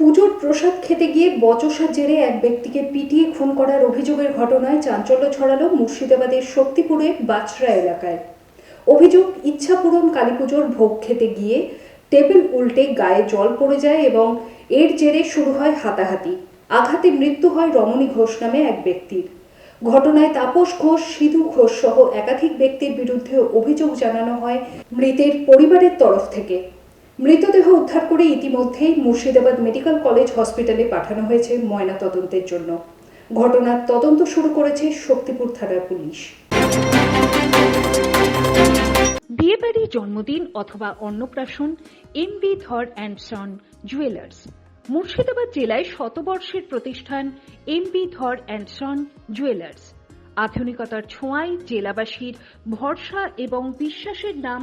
পুজোর প্রসাদ খেতে গিয়ে বচসার জেরে এক ব্যক্তিকে পিটিয়ে খুন করার অভিযোগের ঘটনায় চাঞ্চল্য ছড়ালো মুর্শিদাবাদের শক্তিপুরে বাছড়া এলাকায়। অভিযোগ, ইচ্ছাপূরণ কালীপুজোর ভোগ খেতে গিয়ে টেবিল উল্টে গায়ে জল পড়ে যায় এবং এর জেরে শুরু হয় হাতাহাতি। আঘাতে মৃত্যু হয় রমণী ঘোষ নামে এক ব্যক্তির। ঘটনায় তাপস ঘোষ, সিধু ঘোষ সহ একাধিক ব্যক্তির বিরুদ্ধে অভিযোগ জানানো হয় মৃতের পরিবারের তরফ থেকে। মৃতদেহ উদ্ধার করে ইতিমধ্যেই মুর্শিদাবাদ মেডিকেল কলেজ হসপিটালে পাঠানো হয়েছে ময়না তদন্তের জন্য। ঘটনার তদন্ত শুরু করেছে শক্তিপুর থানার পুলিশ। বিয়েবাড়ি জন্মদিন অথবা অন্নপ্রাশন M B Dhar and son jewellers Murshidabad জেলায় শতবর্ষের প্রতিষ্ঠান M B Dhar and son jewellers আধুনিকতার ছোঁয়ায় জেলাবাসীর ভরসা এবং বিশ্বাসের নাম